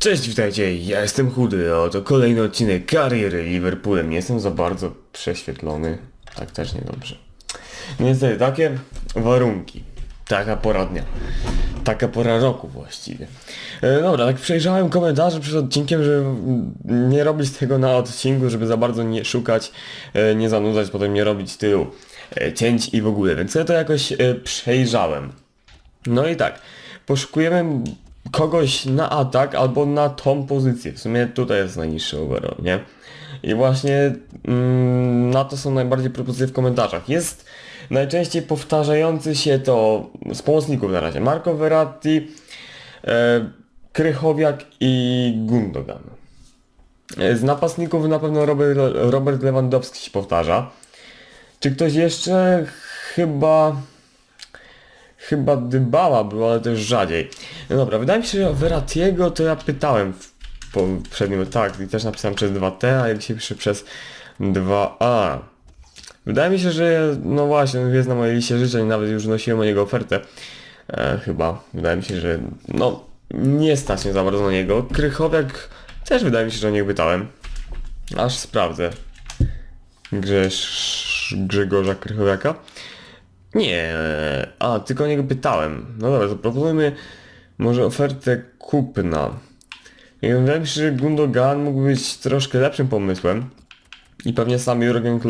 Cześć, witajcie, ja jestem chudy, a oto kolejny odcinek kariery Liverpoolem. Nie jestem za bardzo prześwietlony, tak też niedobrze. Niestety, takie warunki, taka pora dnia, taka pora roku właściwie. E, dobra, tak przejrzałem komentarze przed odcinkiem, żeby nie robić tego na odcinku, żeby za bardzo nie szukać, e, nie zanudzać, potem nie robić tylu e, cięć i w ogóle, więc ja to jakoś e, przejrzałem. No i tak, poszukujemy kogoś na atak albo na tą pozycję. W sumie tutaj jest najniższy overall, nie? I właśnie mm, na to są najbardziej propozycje w komentarzach. Jest najczęściej powtarzający się to z pomocników na razie. Marco Verratti, e, Krychowiak i Gundogan. E, Z napastników na pewno Robert, Robert Lewandowski się powtarza. Czy ktoś jeszcze? Chyba... Chyba Dybala był, ale też rzadziej. No dobra, wydaje mi się, że Veratiego to ja pytałem w poprzednim, tak, i też napisałem przez 2T, a jak się pisze przez 2A. Wydaje mi się, że no właśnie, on jest na mojej liście życzeń, nawet już nosiłem o niego ofertę. E, chyba. Wydaje mi się, że no nie stać mnie za bardzo na niego. Krychowiak też wydaje mi się, że o niego pytałem. Aż sprawdzę. Grzesz... Grzegorza Krychowiaka. Nie, a tylko o niego pytałem. No dobra, to proponujmy może ofertę kupna. Wydaje mi się, że Gundogan mógł być troszkę lepszym pomysłem. I pewnie sam Jurgen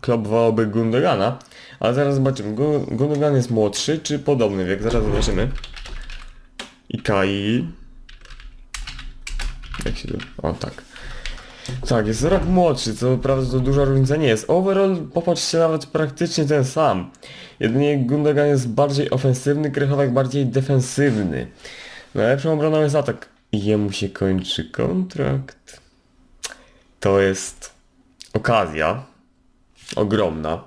Klopp, wołałby Gundogana. Ale zaraz zobaczymy. Gu- Gundogan jest młodszy czy podobny wiek? Zaraz zobaczymy. I Kai. Jak się to... O tak. Tak, jest rok młodszy, co prawda to duża różnica nie jest. Overall, popatrzcie, nawet praktycznie ten sam. Jedynie Gundogan jest bardziej ofensywny, Krychowek bardziej defensywny. Najlepszą obroną jest atak. Jemu się kończy kontrakt. To jest okazja. Ogromna.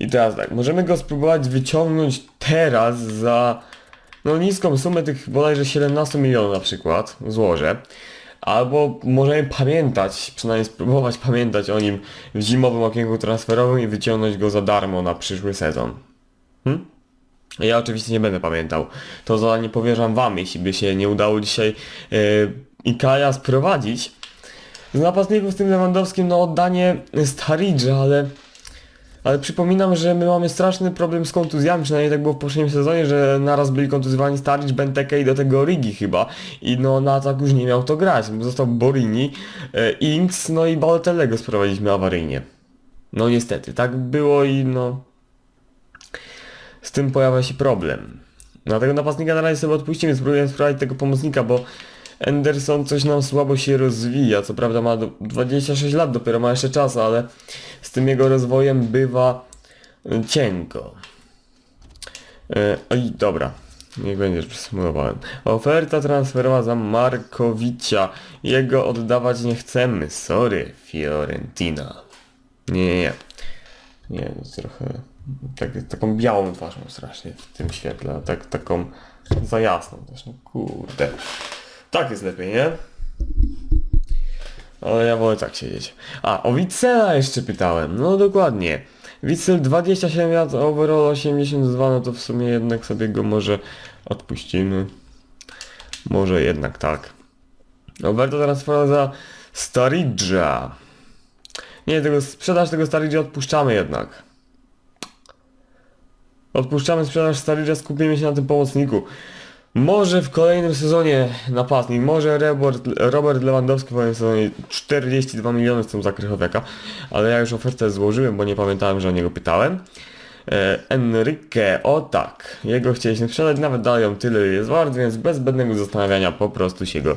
I teraz tak, możemy go spróbować wyciągnąć teraz za no niską sumę tych bodajże 17 milionów na przykład, złożę. Albo możemy pamiętać, przynajmniej spróbować pamiętać o nim w zimowym okienku transferowym i wyciągnąć go za darmo na przyszły sezon. Hm? Ja oczywiście nie będę pamiętał. To zadanie powierzam wam, jeśli by się nie udało dzisiaj yy, Ikaja sprowadzić. Z napastników z tym Lewandowskim, no oddanie Staridża, ale... Ale przypominam, że my mamy straszny problem z kontuzjami, przynajmniej tak było w poprzednim sezonie, że naraz byli kontuzjowani Staric, Benteke i do tego Rigi chyba. I no na atak już nie miał to grać. Został Borini, e, Inks, no i Balotelego sprowadziliśmy awaryjnie. No niestety, tak było i no... Z tym pojawia się problem. Dlatego napastnika na razie sobie odpuścimy, spróbujemy sprawdzić tego pomocnika, bo Anderson coś nam słabo się rozwija. Co prawda ma do 26 lat, dopiero ma jeszcze czas, ale z tym jego rozwojem bywa y, cienko. E, Oj, dobra. Niech będzie, że przesumowałem. Oferta transferowa za Markowicza. Jego oddawać nie chcemy. Sorry, Fiorentina. Nie, nie, nie. Nie, trochę... Tak, taką białą twarz mam strasznie w tym świetle, tak, taką za jasną też, no kurde. Tak jest lepiej, nie? Ale ja wolę tak siedzieć. A, o Wicela jeszcze pytałem. No dokładnie. Wicel 27 lat, overall 82, no to w sumie jednak sobie go może odpuścimy. Może jednak tak. Oferta transferowa za Staridża. Nie, tego, sprzedaż tego Staridża odpuszczamy jednak. Odpuszczamy sprzedaż Staridża, skupimy się na tym pomocniku. Może w kolejnym sezonie napastnik, może Robert, Lewandowski w kolejnym sezonie 42 miliony chcą za Krychowiaka, ale ja już ofertę złożyłem, bo nie pamiętałem, że o niego pytałem. E, Enrique, o tak, jego chcieliśmy sprzedać, nawet on tyle jest wart, więc bez zbędnego zastanawiania po prostu się go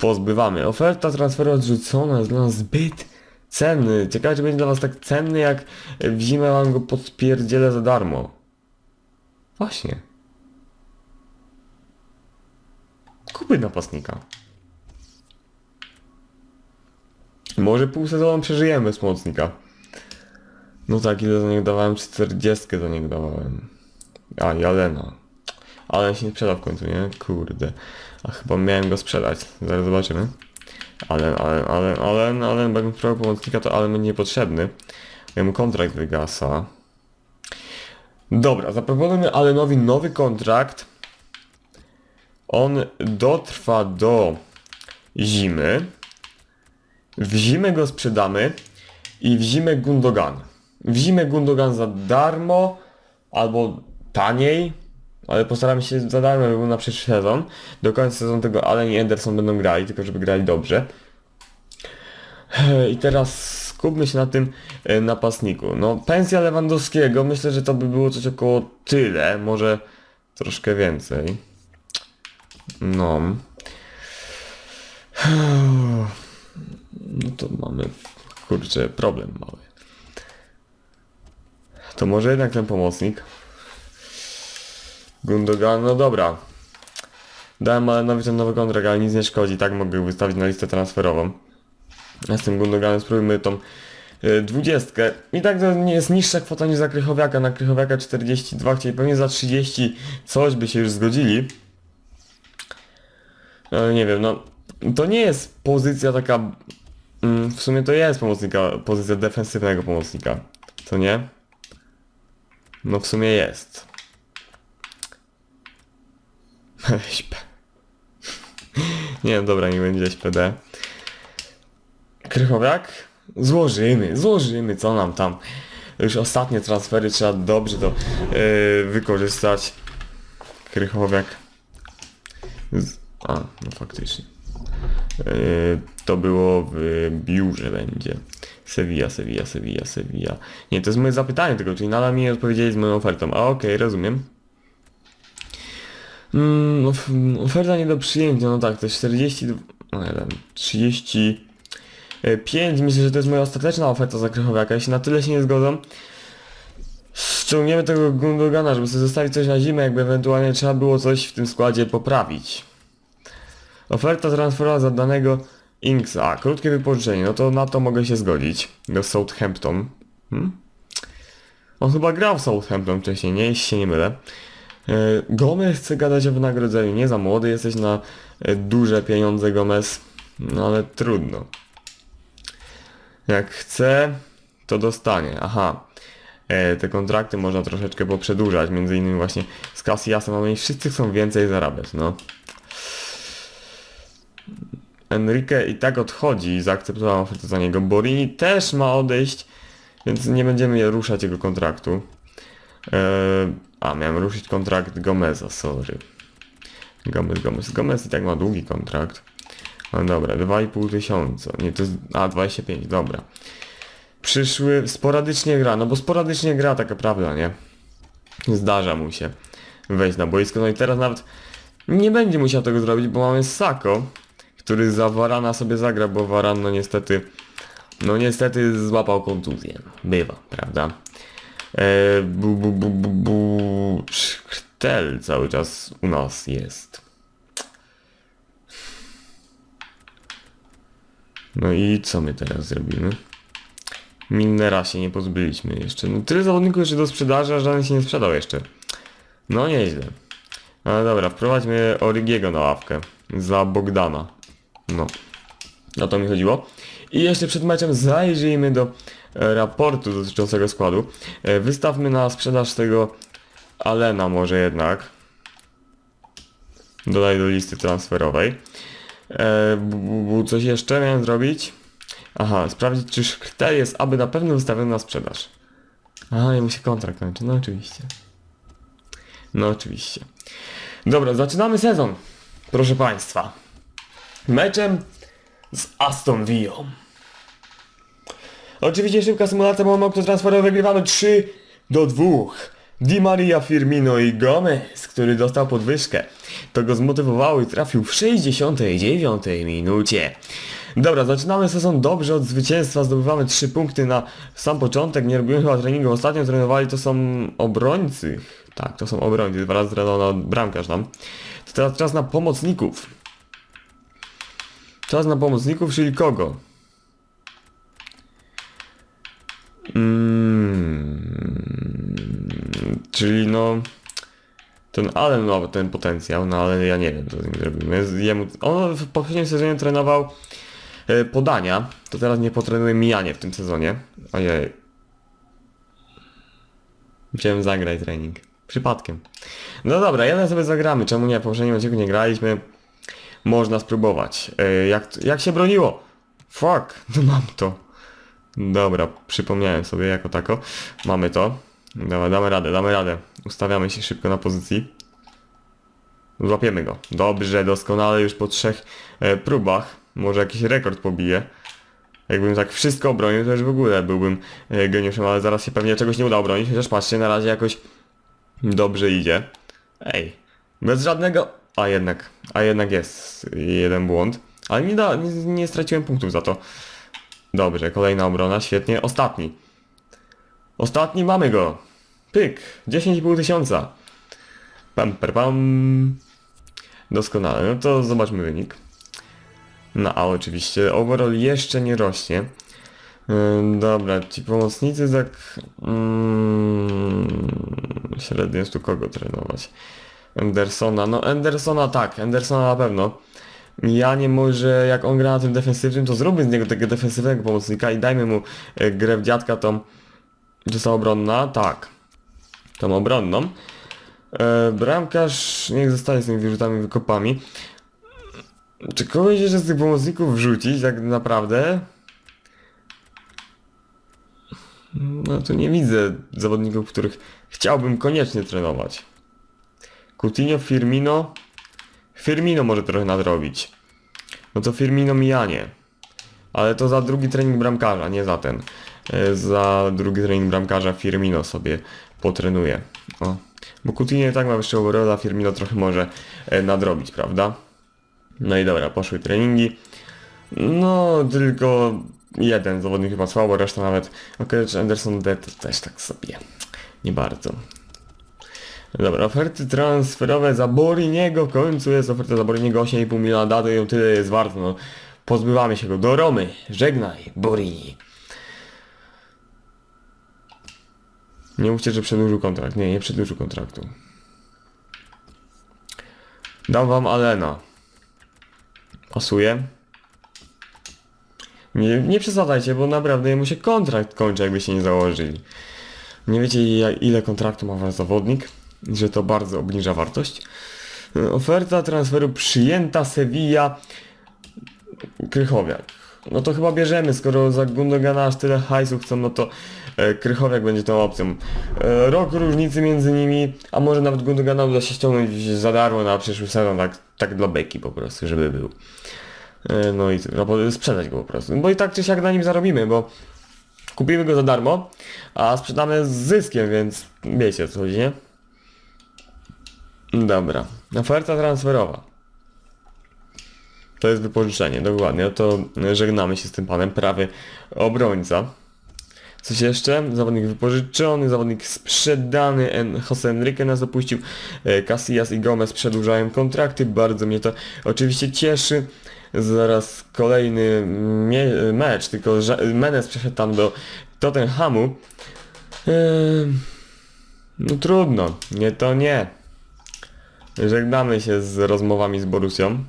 pozbywamy. Oferta transferu odrzucona jest dla nas zbyt cenny. Ciekawe, czy będzie dla was tak cenny, jak w zimę wam go podpierdzielę za darmo. Właśnie. Kupy napastnika. Może pół sezonu przeżyjemy bez pomocnika. No tak, ile za niego dawałem? 40 za niego dawałem. A, Jalena. Ale się nie sprzedał w końcu, nie? Kurde. A chyba miałem go sprzedać. Zaraz zobaczymy. Ale, ale, ale, ale, ale, jakbym sprzedał pomocnika, to ale będzie niepotrzebny. Jemu kontrakt wygasa. Dobra, zaproponujmy Alenowi nowy kontrakt. On dotrwa do zimy. W zimę go sprzedamy i w zimę Gundogan. W zimę Gundogan za darmo albo taniej, ale postaramy się za darmo, był na przyszły sezon. Do końca sezonu tego Allen i Anderson będą grali, tylko żeby grali dobrze. I teraz skupmy się na tym e, napastniku. No, pensja Lewandowskiego, myślę, że to by było coś około tyle, może troszkę więcej. No. No to mamy, kurczę, problem mały. To może jednak ten pomocnik. Gundogan, no dobra. Dałem Alenowi ten nowy kontrakt, ale nic nie szkodzi, tak mogę wystawić na listę transferową. Z tym Gundoganem spróbujmy tą y, dwudziestkę. I tak to nie jest niższa kwota niż za Krychowiaka. Na Krychowiaka 42, chcieli pewnie za 30 coś by się już zgodzili. Nie wiem, no to nie jest pozycja taka... mm, W sumie to jest pomocnika, pozycja defensywnego pomocnika. Co nie? No w sumie jest. Nie, dobra, nie będzie SPD. Krychowiak? Złożymy, złożymy, co nam tam. Już ostatnie transfery trzeba dobrze to yy, wykorzystać. Krychowiak. Z... A, no faktycznie. Yy, to było w biurze będzie. Sevilla, Sevilla, Sevilla, Sevilla. Nie, to jest moje zapytanie tylko, czyli nadal mi nie odpowiedzieli z moją ofertą. A okej, rozumiem. Mm, of, oferta nie do przyjęcia, no tak, to jest 40... No nie wiem, 30... 5, myślę, że to jest moja ostateczna oferta za Krychowiaka. Jeśli na tyle się nie zgodzą, ściągniemy tego Gundogana, żeby sobie zostawić coś na zimę, jakby ewentualnie trzeba było coś w tym składzie poprawić. Oferta transferowa za danego Inksa, krótkie wypożyczenie, no to na to mogę się zgodzić. Do Southampton. Hmm? On chyba grał w Southampton wcześniej, nie? Jeśli się nie mylę. E, Gomez chce gadać o wynagrodzeniu, nie za młody jesteś na e, duże pieniądze Gomez, no ale trudno. Jak chce, to dostanie. Aha. E, te kontrakty można troszeczkę poprzedłużać, między innymi właśnie z Casillasem, ale wszyscy chcą więcej zarabiać, no. Enrique i tak odchodzi zaakceptował ofertę za niego. Borini też ma odejść, więc nie będziemy ruszać jego kontraktu. E, a, miałem ruszyć kontrakt Gomeza, sorry. Gomez, Gomez. Gomez i tak ma długi kontrakt. No dobra, 2,5 tysiąca. Nie, to jest... A, 25, dobra. Przyszły, sporadycznie gra, no bo sporadycznie gra taka prawda, nie? Zdarza mu się wejść na boisko, no i teraz nawet nie będzie musiał tego zrobić, bo mamy Sako, który za Varana sobie zagra, bo Varan no niestety, no niestety złapał kontuzję. Bywa, prawda? E, bu, bu, bu, bu, bu. Szkrtel cały czas u nas jest. No i co my teraz zrobimy? Minnera się nie pozbyliśmy jeszcze. No tyle zawodników jeszcze do sprzedaży, a żaden się nie sprzedał jeszcze. No nieźle. Ale dobra, wprowadźmy Origiego na ławkę. Za Bogdana. No. O to mi chodziło. I jeszcze przed meczem zajrzyjmy do e, raportu dotyczącego składu. E, wystawmy na sprzedaż tego Alena może jednak. Dodaj do listy transferowej. E, coś jeszcze miałem zrobić? Aha, sprawdzić czy Szkrtel jest aby na pewno wystawiony na sprzedaż. Aha, i mu się kontrakt kończy, no oczywiście. No oczywiście. Dobra, zaczynamy sezon. Proszę Państwa. Meczem z Aston Villą. Oczywiście szybka symulacja, okno transferowe, wygrywamy 3 do 2. Di Maria, Firmino i Gomez, który dostał podwyżkę. To go zmotywowało i trafił w 69 minucie. Dobra, zaczynamy sezon dobrze od zwycięstwa, zdobywamy 3 punkty na sam początek, nie robiłem chyba treningu, ostatnio trenowali to są obrońcy. Tak, to są obrońcy, dwa razy trenował bramkarz tam. To teraz czas na pomocników. Czas na pomocników, czyli kogo? Mm, czyli no... Ten Allen ma ten potencjał, no ale ja nie wiem co z nim zrobimy. Jemu, on w poprzednim sezonie trenował e, podania, to teraz nie potrenuje mijanie w tym sezonie. Ojej. Chciałem zagrać trening. Przypadkiem. No dobra, jeden sobie zagramy, czemu nie? W poprzednim odcinku nie graliśmy. Można spróbować. E, jak, jak się broniło? Fuck, no mam to. Dobra, przypomniałem sobie jako tako. Mamy to. Dobra, damy radę, damy radę. Ustawiamy się szybko na pozycji. Złapiemy go. Dobrze, doskonale już po trzech e, próbach. Może jakiś rekord pobije. Jakbym tak wszystko obronił, to już w ogóle byłbym e, geniuszem, ale zaraz się pewnie czegoś nie uda obronić. Chociaż patrzcie, na razie jakoś dobrze idzie. Ej, bez żadnego... A jednak, a jednak jest jeden błąd. Ale nie, da, nie, nie straciłem punktów za to. Dobrze, kolejna obrona, świetnie. Ostatni. Ostatni mamy go. Pyk, 10,5 tysiąca. Pam, per, pam. Doskonale, no to zobaczmy wynik. No a oczywiście, overall jeszcze nie rośnie. Dobra, ci pomocnicy tak... Mm, średnio jest tu kogo trenować. Andersona, no Andersona tak, Andersona na pewno. Ja nie może, jak on gra na tym defensywnym, to zróbmy z niego tego defensywnego pomocnika i dajmy mu e, grę w dziadka tą... Czy ta obronna? Tak. Tą obronną. E, bramkarz niech zostaje z tymi wyrzutami, wykopami. Czy kogoś jeszcze z tych pomocników wrzucić tak naprawdę? No tu nie widzę zawodników, których chciałbym koniecznie trenować. Coutinho, Firmino. Firmino może trochę nadrobić. No to Firmino mijanie. Ale to za drugi trening bramkarza, nie za ten. E, Za drugi trening bramkarza Firmino sobie potrenuje. O. Bo Coutinho tak ma jeszcze overalla, Firmino trochę może e, nadrobić, prawda? No i dobra, poszły treningi. No, tylko jeden zawodnik chyba słabo, reszta nawet... Okej, Anderson D też tak sobie. Nie bardzo. Dobra, oferty transferowe za Boriniego, w końcu jest oferta za Boriniego 8,5 miliona daty ją tyle jest warto, no. Pozbywamy się go do Romy. Żegnaj, Borini. Nie mówcie, że przedłużył kontrakt. Nie, nie przedłużył kontraktu. Dam wam Alena. Pasuje? Nie, nie przesadzajcie, bo naprawdę jemu się kontrakt kończy, jakby się nie założyli. Nie wiecie ile kontraktu ma wasz zawodnik, że to bardzo obniża wartość. Oferta transferu przyjęta Sevilla Krychowiak. No to chyba bierzemy, skoro za Gundogana aż tyle hajsu chcą, no to e, Krychowiak będzie tą opcją. E, rok różnicy między nimi, a może nawet Gundogana uda się ściągnąć za darmo na przyszły sezon, tak, tak dla beki po prostu, żeby był. E, no i albo sprzedać go po prostu. Bo i tak czy siak na nim zarobimy, bo kupimy go za darmo, a sprzedamy z zyskiem, więc wiecie o co chodzi, nie? Dobra. Oferta transferowa. To jest wypożyczenie, dokładnie. No to żegnamy się z tym panem. Prawy obrońca. Coś jeszcze? Zawodnik wypożyczony, zawodnik sprzedany. Jose Enrique nas opuścił. E, Casillas i Gomez przedłużają kontrakty. Bardzo mnie to oczywiście cieszy. Zaraz kolejny mecz, tylko że Menes przeszedł tam do Tottenhamu. Ehm, no trudno, nie to nie. Żegnamy się z rozmowami z Borusią.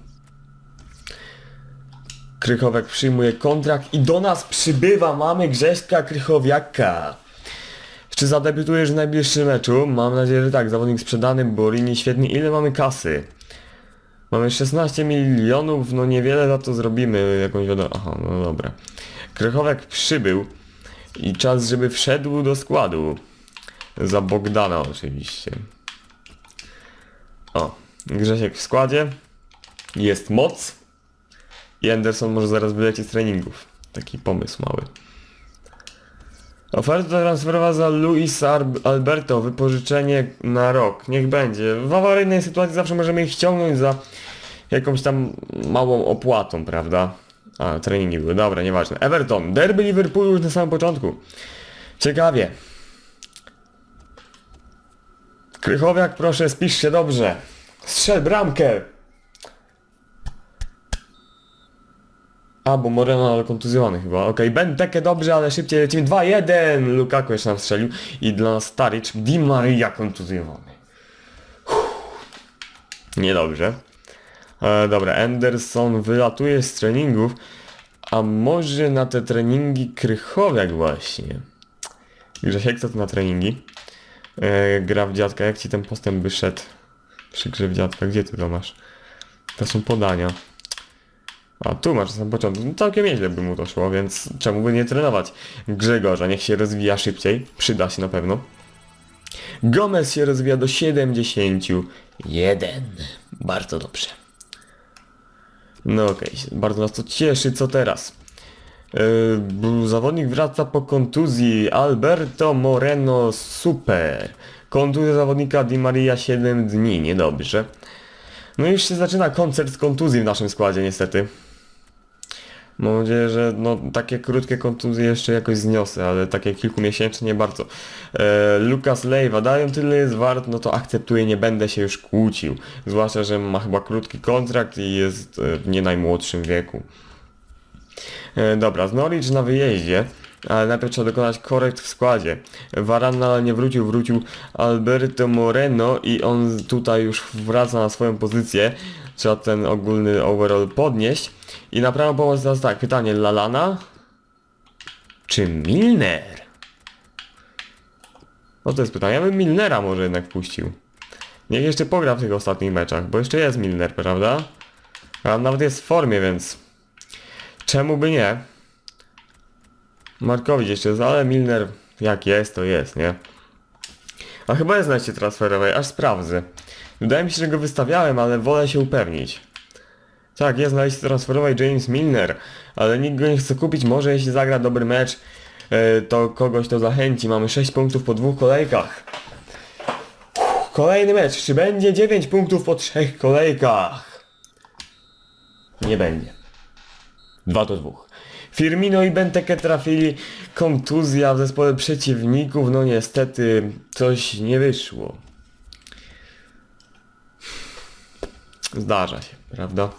Krychowek przyjmuje kontrakt i do nas przybywa, mamy Grześka Krychowiaka. Czy zadebiutujesz w najbliższym meczu? Mam nadzieję, że tak. Zawodnik sprzedany, Borini świetny. Ile mamy kasy? Mamy 16 milionów, no niewiele za to zrobimy, jakąś wiadomo... Aha, no dobra. Krychowek przybył i czas, żeby wszedł do składu. Za Bogdana oczywiście. O, Grzesiek w składzie. Jest moc. I Anderson może zaraz wylecieć z treningów. Taki pomysł mały. Oferta transferowa za Luis Alberto, wypożyczenie na rok. Niech będzie. W awaryjnej sytuacji zawsze możemy ich ściągnąć za jakąś tam małą opłatą, prawda? A, treningi były. Dobra, nieważne. Everton, derby Liverpoolu już na samym początku. Ciekawie. Krychowiak, proszę, spisz się dobrze. Strzel bramkę! A, bo Moreno ale kontuzjowany chyba. Okej, Benteke dobrze, ale szybciej lecimy. 2-1! Lukaku jeszcze nam strzelił. I dla nas Staric, Di Maria kontuzjowany. Niedobrze. E, dobra, Anderson wylatuje z treningów. A może na te treningi Krychowiak właśnie. Grzesiek, co ty na treningi? E, gra w dziadka, jak ci ten postęp wyszedł? Przy grze w dziadka, gdzie ty to masz? To są podania. A tu masz na początku. No, całkiem nieźle by mu to szło, więc czemu by nie trenować Grzegorza? Niech się rozwija szybciej. Przyda się na pewno. Gomez się rozwija do 71. Bardzo dobrze. No okej, bardzo nas to cieszy. Co teraz? Yy, zawodnik wraca po kontuzji. Alberto Moreno super. Kontuzja zawodnika Di Maria 7 dni, niedobrze. No i już się zaczyna koncert z kontuzji w naszym składzie niestety. Mam nadzieję, że no, takie krótkie kontuzje jeszcze jakoś zniosę, ale takie kilkumiesięczne nie bardzo. E, Lucas Leiva, dają tyle jest wart, no to akceptuję, nie będę się już kłócił. Zwłaszcza, że ma chyba krótki kontrakt i jest e, w nie najmłodszym wieku. E, dobra, z Norwich na wyjeździe, ale najpierw trzeba dokonać korekt w składzie. Varan nadal nie wrócił, wrócił Alberto Moreno i on tutaj już wraca na swoją pozycję. Trzeba ten ogólny overall podnieść. I na prawą pomoc teraz tak, pytanie Lalana czy Milner? No to jest pytanie, ja bym Milnera może jednak puścił. Niech jeszcze pogra w tych ostatnich meczach, bo jeszcze jest Milner, prawda? A nawet jest w formie, więc Czemu by nie? Markowicz jeszcze jest, ale Milner jak jest, to jest, nie? A chyba jest na transferowej, aż sprawdzę. Wydaje mi się, że go wystawiałem, ale wolę się upewnić. Tak, jest na liście transferowej James Milner, ale nikt go nie chce kupić, może jeśli zagra dobry mecz, e, to kogoś to zachęci. Mamy 6 punktów po dwóch kolejkach. Kolejny mecz, czy będzie 9 punktów po trzech kolejkach? Nie będzie. 2 do 2. Firmino i Benteke trafili kontuzja w zespole przeciwników, no niestety coś nie wyszło. Zdarza się, prawda?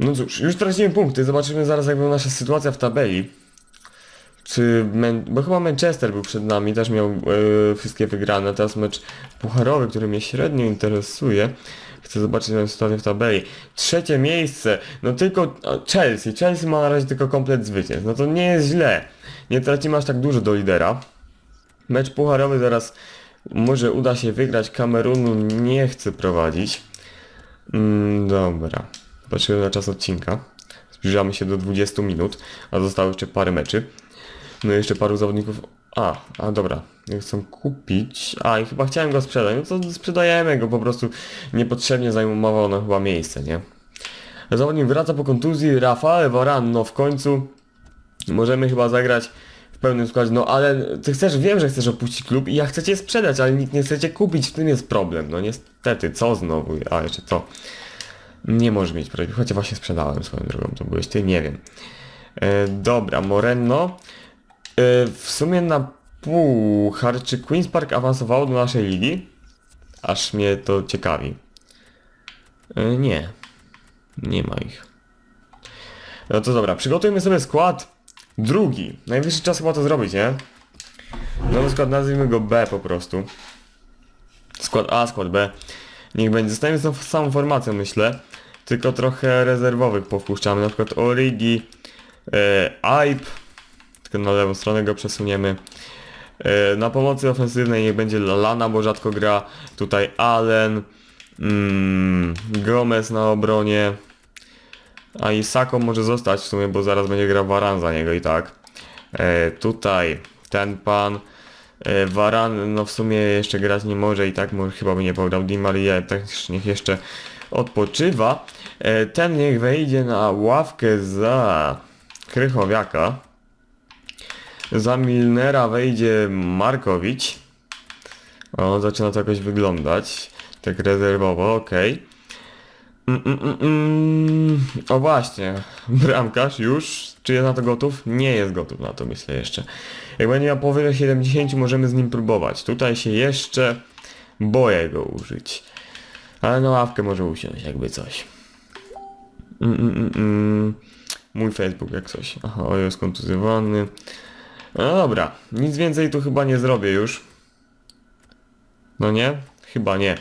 No cóż, już tracimy punkty, zobaczymy zaraz jak była nasza sytuacja w tabeli. Czy, Man- bo chyba Manchester był przed nami, też miał e, wszystkie wygrane, teraz mecz pucharowy, który mnie średnio interesuje. Chcę zobaczyć moją sytuację w tabeli. Trzecie miejsce, no tylko Chelsea. Chelsea ma na razie tylko komplet zwycięstw. No to nie jest źle. Nie tracimy aż tak dużo do lidera. Mecz pucharowy zaraz może uda się wygrać. Kamerunu nie chcę prowadzić. Mm, dobra. Patrzymy na czas odcinka. Zbliżamy się do 20 minut, a zostało jeszcze parę meczy. No i jeszcze paru zawodników. A, a dobra. Chcę kupić. A i chyba chciałem go sprzedać. No to sprzedajemy go po prostu. Niepotrzebnie zajmował on chyba miejsce, nie? Zawodnik wraca po kontuzji. Rafael Varane, no w końcu możemy chyba zagrać w pełnym składzie. No ale ty chcesz, wiem, że chcesz opuścić klub i ja chcę cię sprzedać, ale nikt nie chce cię kupić. W tym jest problem. No niestety, co znowu? A jeszcze co? Nie możesz mieć prawie, chociaż właśnie sprzedałem swoją drogą, to byłeś ty, nie wiem. E, dobra, Moreno. E, w sumie na puchar, czy Queen's Park awansowało do naszej ligi? Aż mnie to ciekawi. E, nie. Nie ma ich. No to dobra, przygotujmy sobie skład drugi. Najwyższy czas chyba to zrobić, nie? Nowy skład, nazwijmy go B po prostu. Skład A, skład B. Niech będzie. Zostajemy z tą samą formacją, myślę. Tylko trochę rezerwowych powpuszczamy. Na przykład Origi, e, Aib. Tylko na lewą stronę go przesuniemy. E, na pomocy ofensywnej niech będzie Lana, bo rzadko gra. Tutaj Allen. Mm, Gomez na obronie. A i Sako może zostać w sumie, bo zaraz będzie grał Varan za niego i tak. E, tutaj ten pan. E, Varan no w sumie jeszcze grać nie może i tak może chyba by nie pograł. Di Maria też niech jeszcze odpoczywa. E, ten niech wejdzie na ławkę za Krychowiaka. Za Milnera wejdzie Markowicz. O, zaczyna to jakoś wyglądać. Tak rezerwowo, okej. Mm, mm, mm, mm. O właśnie, bramkarz już, czy jest na to gotów? Nie jest gotów na to myślę jeszcze. Jak będzie miał powyżej 70 możemy z nim próbować. Tutaj się jeszcze boję go użyć. Ale na ławkę może usiąść jakby coś. Mm, mm, mm, mm. Mój Facebook jak coś. Aha, o jest kontuzjowany. No dobra, nic więcej tu chyba nie zrobię już. No nie? Chyba nie.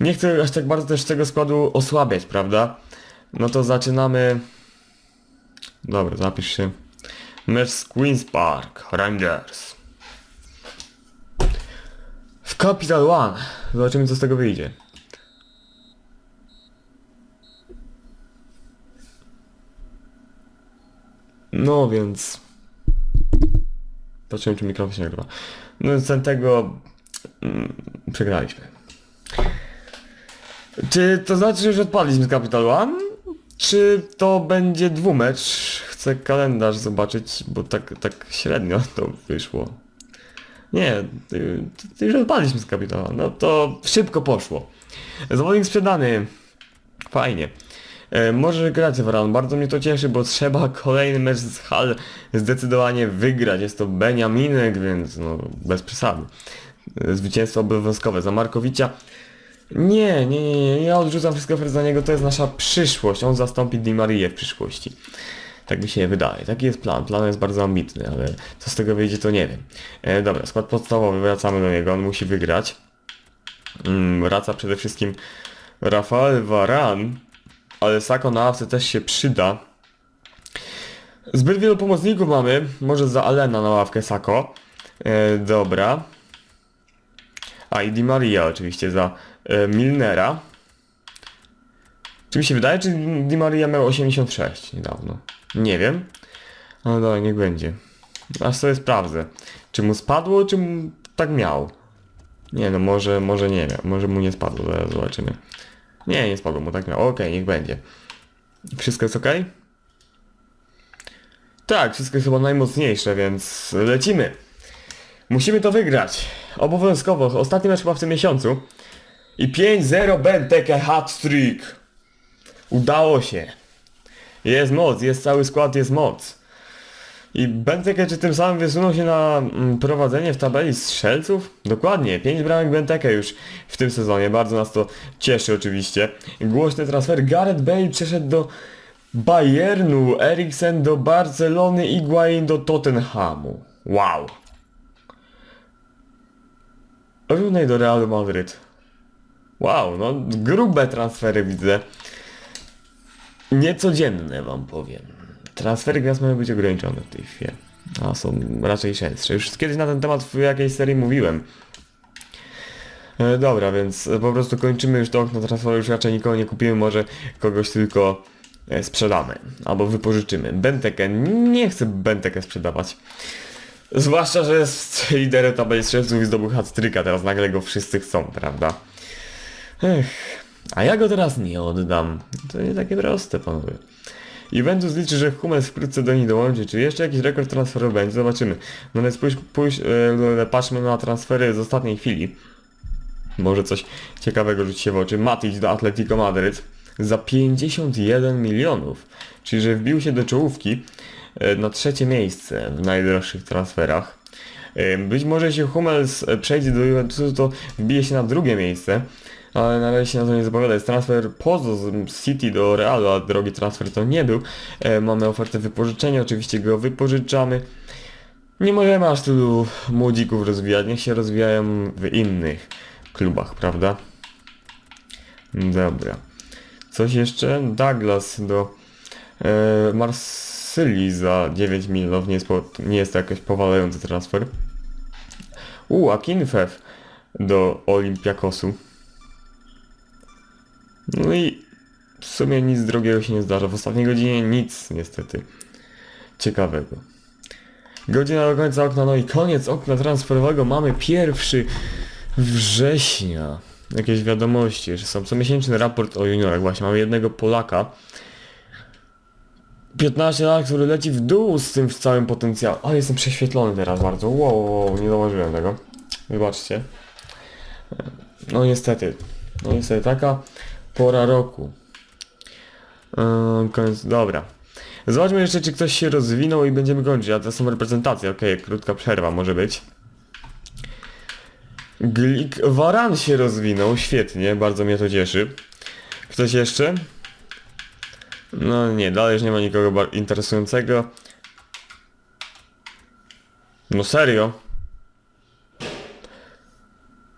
Nie chcę aż tak bardzo też tego składu osłabiać, prawda? No to zaczynamy... Dobra, zapisz się. Mecz z Queen's Park, Rangers. W Capital One. Zobaczymy co z tego wyjdzie. No więc... Patrzyłem czy mikrofon się nagrywa. No ten tego... Mm, przegraliśmy. Czy to znaczy, że już odpadliśmy z Capital One? Czy to będzie dwumecz? Chcę kalendarz zobaczyć, bo tak, tak średnio to wyszło. Nie, ty, ty już odpadliśmy z Capital One. No to szybko poszło. Zawodnik sprzedany. Fajnie. E, może grać Waran, bardzo mnie to cieszy, bo trzeba kolejny mecz z Hal zdecydowanie wygrać. Jest to Beniaminek, więc no bez przesady. E, Zwycięstwo obowiązkowe za Markowicza. Nie, nie, nie, nie, ja odrzucam wszystko za niego, to jest nasza przyszłość. On zastąpi Di Marię w przyszłości. Tak mi się wydaje. Taki jest plan. Plan jest bardzo ambitny, ale co z tego wyjdzie, to nie wiem. E, dobra, skład podstawowy, wracamy do niego, on musi wygrać. Mm, wraca przede wszystkim Rafael Varan, ale Sako na ławce też się przyda. Zbyt wielu pomocników mamy, może za Alena na ławkę Sako. E, dobra. A i Di Maria oczywiście za e, Milnera. Czy mi się wydaje, czy Di Maria miał 86 niedawno? Nie wiem. Ale dobra, niech będzie. Aż sobie sprawdzę. Czy mu spadło, czy mu tak miał? Nie no, może, może nie miał. Może mu nie spadło, zaraz zobaczymy. Nie, nie spadło mu, tak miał. Okej, niech będzie. Wszystko jest ok? Tak, wszystko jest chyba najmocniejsze, więc lecimy. Musimy to wygrać. Obowiązkowo. Ostatni mecz chyba w tym miesiącu. I 5-0 Benteke hat-trick. Udało się. Jest moc, jest cały skład, jest moc. I Benteke czy tym samym wysunął się na mm, prowadzenie w tabeli strzelców? Dokładnie, 5 bramek Benteke już w tym sezonie, bardzo nas to cieszy oczywiście. Głośny transfer, Gareth Bale przeszedł do Bayernu, Eriksen do Barcelony, Higuain do Tottenhamu. Wow. Rooney do Realu Madryt. Wow, no grube transfery widzę. Niecodzienne wam powiem. Transfery gwiazd mają być ograniczone w tej chwili. A są raczej częstsze. Już kiedyś na ten temat w jakiejś serii mówiłem. E, dobra, więc po prostu kończymy już to okno transferu, już raczej nikogo nie kupimy, może kogoś tylko e, sprzedamy. Albo wypożyczymy. Bentekę, nie chcę Bentekę sprzedawać. Zwłaszcza, że jest liderem tabeli strzelców i zdobył hat-tricka, teraz nagle go wszyscy chcą, prawda? Ech, a ja go teraz nie oddam. To nie takie proste, panowie. Juventus liczy, że Hummels wkrótce do nich dołączy. Czy jeszcze jakiś rekord transferowy będzie? Zobaczymy. No ale spójrz, pójść, e, patrzmy na transfery z ostatniej chwili. Może coś ciekawego rzuci się w oczy. Matic do Atletico Madryt za 51 milionów. Czyli, że wbił się do czołówki e, na trzecie miejsce w najdroższych transferach. E, Być może jeśli Hummels e, przejdzie do Juventusu, to wbije się na drugie miejsce. Ale na razie się na to nie zapowiada. Jest transfer pozo z City do Realu, a drogi transfer to nie był. E, mamy ofertę wypożyczenia, oczywiście go wypożyczamy. Nie możemy aż tylu młodzików rozwijać, niech się rozwijają w innych klubach, prawda? Dobra. Coś jeszcze? Douglas do e, Marsylii za 9 milionów, nie jest, po, nie jest to jakiś powalający transfer. U, Akinfew do Olympiakosu. No i w sumie nic drogiego się nie zdarza. W ostatniej godzinie nic niestety ciekawego. Godzina do końca okna, no i koniec okna transferowego. Mamy pierwszy września. Jakieś wiadomości, że są comiesięczny raport o juniorach. Właśnie mamy jednego Polaka. 15 lat, który leci w dół z tym całym potencjałem. Ale jestem prześwietlony teraz bardzo. Wow, wow, wow, nie zauważyłem tego. Wybaczcie. No niestety. No niestety taka pora roku. Eee, koniec, dobra. Zobaczmy jeszcze, czy ktoś się rozwinął i będziemy kończyć. A to są reprezentacje, okej, krótka przerwa może być. Glik Waran się rozwinął, świetnie, bardzo mnie to cieszy. Ktoś jeszcze? No nie, dalej już nie ma nikogo interesującego. No serio?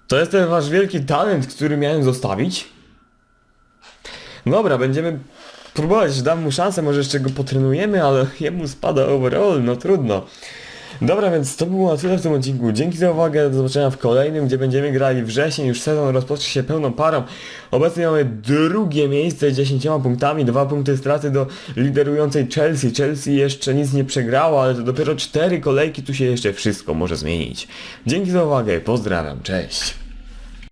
To jest ten wasz wielki talent, który miałem zostawić? Dobra, będziemy próbować, dam mu szansę, może jeszcze go potrenujemy, ale jemu spada overall, no trudno. Dobra, więc to było na tyle w tym odcinku. Dzięki za uwagę, do zobaczenia w kolejnym, gdzie będziemy grali wrzesień, już sezon rozpocznie się pełną parą. Obecnie mamy drugie miejsce z 10 punktami, dwa punkty straty do liderującej Chelsea. Chelsea jeszcze nic nie przegrała, ale to dopiero cztery kolejki, tu się jeszcze wszystko może zmienić. Dzięki za uwagę, pozdrawiam, cześć.